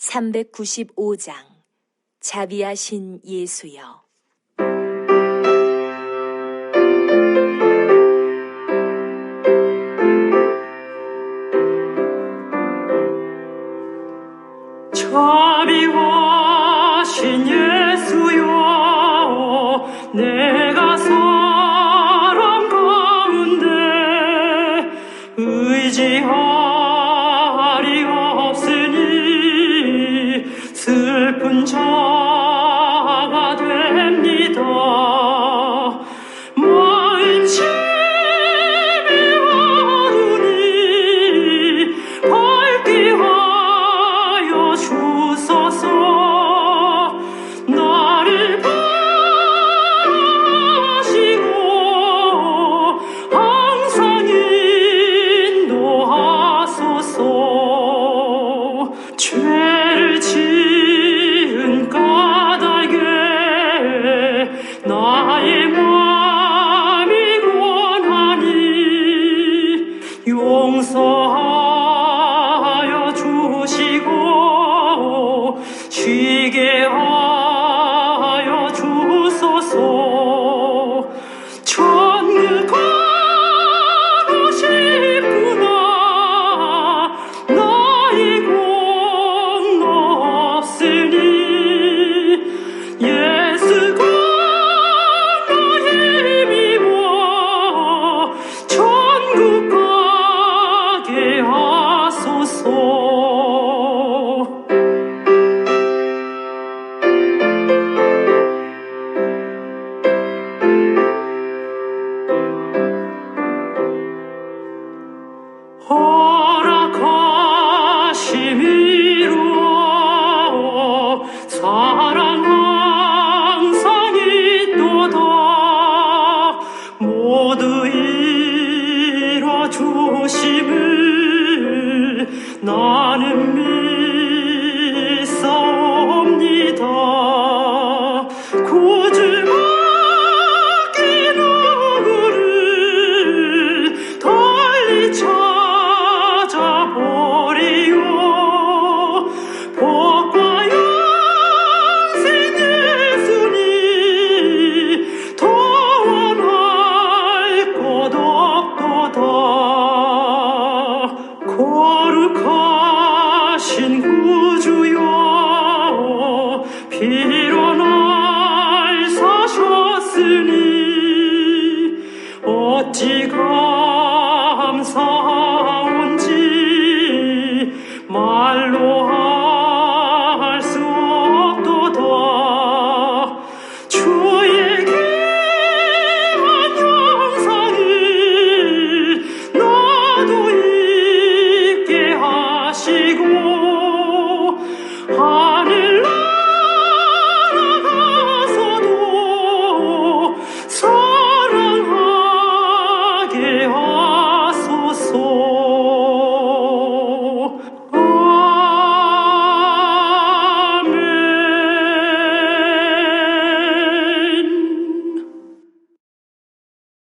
395장. 자비하신 예수여. 자비하신 예수여 내가 사람 가운데 의지하 ciao 쉬게 하여 주소서. 천국 가고 싶구나. 나의 공로 없으니 예수가 나의 힘이고 천국 가게 하소서 허락하심이로 사랑 항상 있도다. 모두 이뤄 주심을 나는 믿 피로 날 사셨으니 어찌 감